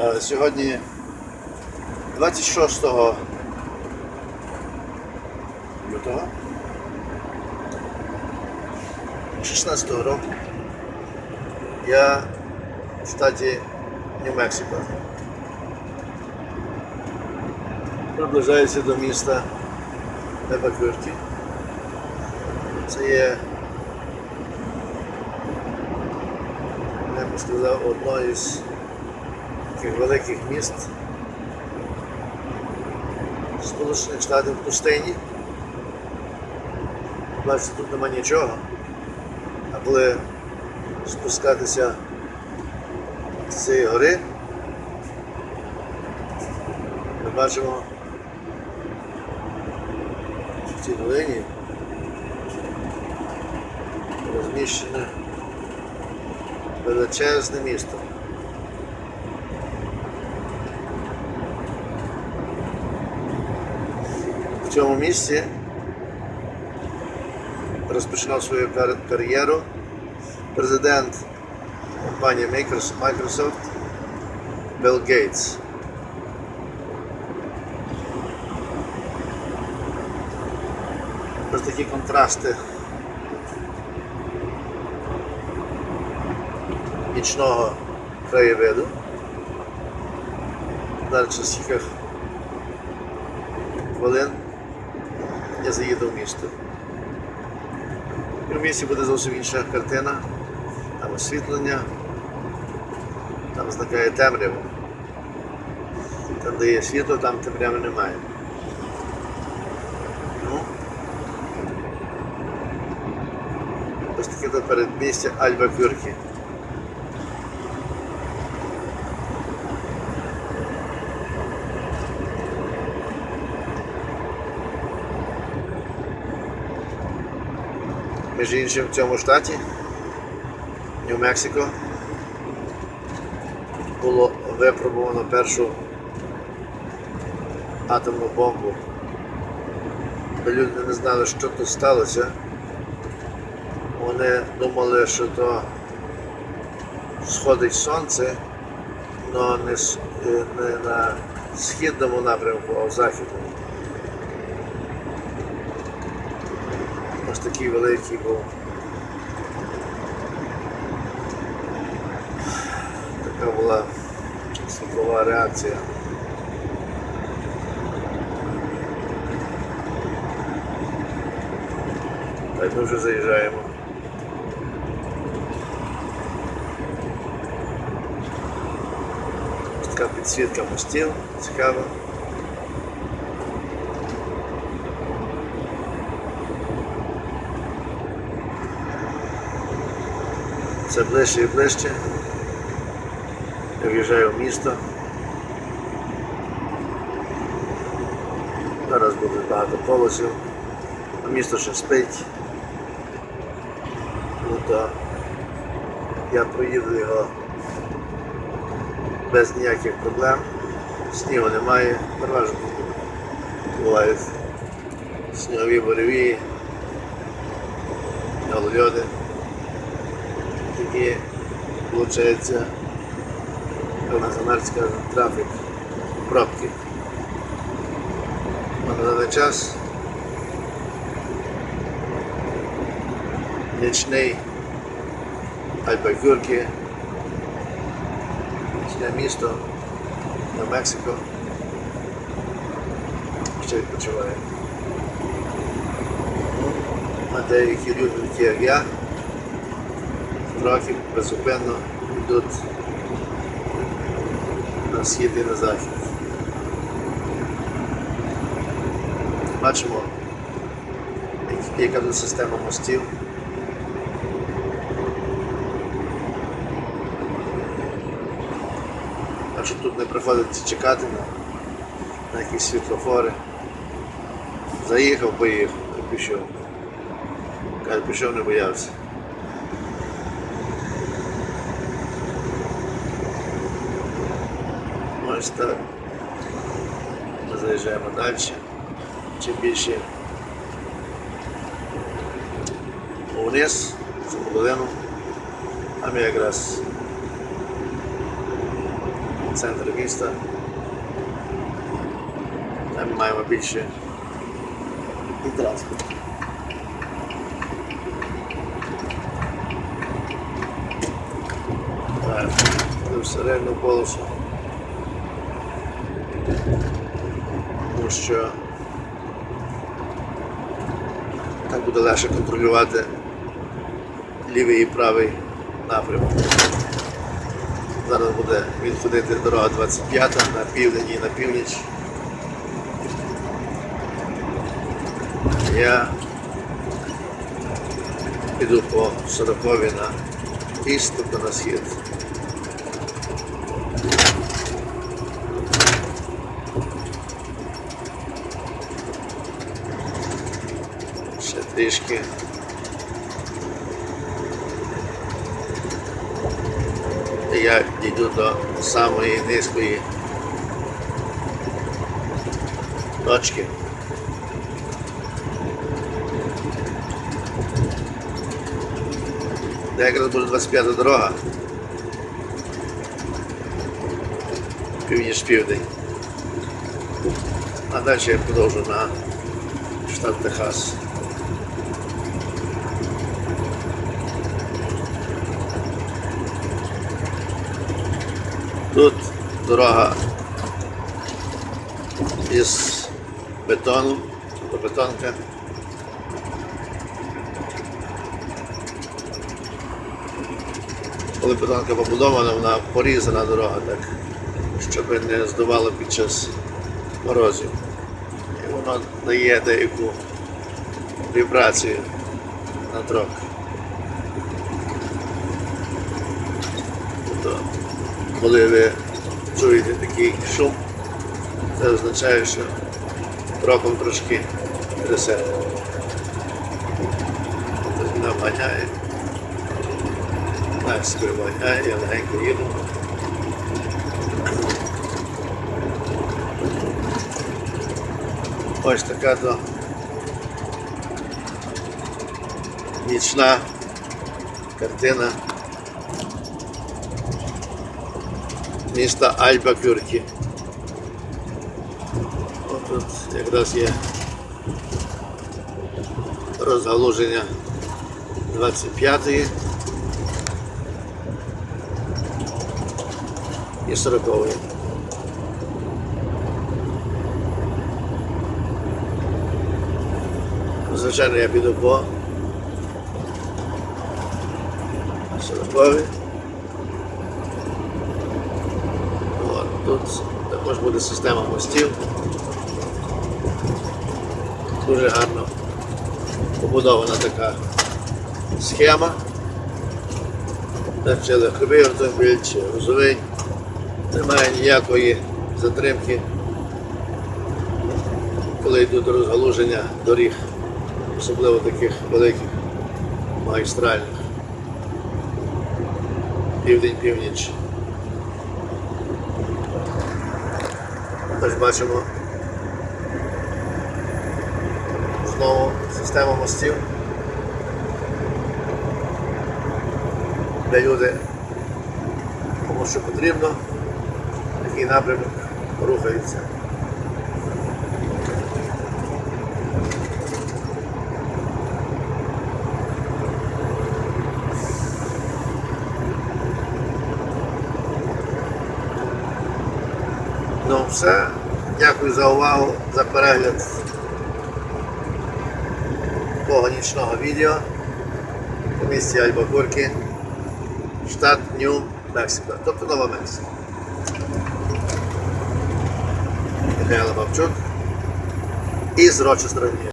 Е, Сьогодні 26 лютого 16 року я в штаті Нью-Мексико. Приближаюся до міста Ебаквирті. Це є, я би сказав, одно із таких великих міст Сполучених Штатів в пустині. Бачите, тут нема нічого. А коли спускатися з цієї гори, ми бачимо в цій долині розміщене величезне місто. В цьому місці розпочинав свою кар'єру президент компанії Microsoft Білл Гейтс. Ось такі контрасти нічного краєвиду. Далі кілька хвилин я заїду в місто. І в місті буде зовсім інша картина, там освітлення, там зникає темрява. Там, де є світло, там темряви немає. Ну, ось таке передмістя Альба Кюркі. Між іншим в цьому штаті, Нью-Мексико, було випробовано першу атомну бомбу. Люди не знали, що тут сталося. Вони думали, що то сходить сонце, але е, не на східному напрямку, а в західному. Такий великий був. Така була світлова реакція. Так ми вже заїжджаємо. Ось така підсвітка мостів, цікава. Все ближче і ближче. Я в'їжджаю в місто. Зараз буде багато полосів, а місто ще спить. Ну, то я проїду його без ніяких проблем. Снігу немає, переважно бувають снігові буревії, голольоди такі, виходить, як на Самарська трафік, пробки. На даний час нічний Альбакюрки, нічне місто на Мексико ще відпочиває. Ну, А деякі люди, як я, трохи безупинно йдуть на схід і на захід. Бачимо, як- яка тут система мостів. Так що тут не приходиться чекати на, на якісь світлофори. Заїхав, поїхав, пішов. Каже, пішов, не боявся. Ось так. Ми заїжджаємо далі. Чим більше вниз, в цю долину, а ми якраз центр міста. Там ми маємо більше і транспорт. Так, йду в середню полосу. Тому що так буде легше контролювати лівий і правий напрямок. Зараз буде відходити дорога 25 на південь і на північ. Я піду по 40 на піст, тобто на схід. Ще трішки. Я дійду до самої низької точки. Де якраз буде 25 дорога. Північ південь. А далі я продовжу на штат Техас. Тут дорога із бетону, бетонка. Коли бетонка побудована, вона порізана дорога так, щоб не здувало під час морозів. І воно дає деяку вібрацію на трок. Коли ви чуєте такий шум, це означає, що троком трошки трясе. Він обганяє. Так, собі я легенько їду. Ось така то нічна картина міста Альбакюркі. От тут якраз є розгалуження 25-ї і 40-ї. Звичайно, я піду по 40-ї. Тут також буде система мостів. Дуже гарно побудована така схема. Чи легковий автомобіль, чи грузовий. Немає ніякої затримки, коли йдуть розгалуження доріг, особливо таких великих магістральних. Південь-північ. Тож бачимо знову систему мостів, де люди кому що потрібно, такий напрямок рухається. Все. Дякую за увагу, за перегляд того нічного відео у місті Альбакурки, штат Нью-Мексико, тобто Нова Мексика. Михайло Бабчук із Рочестера.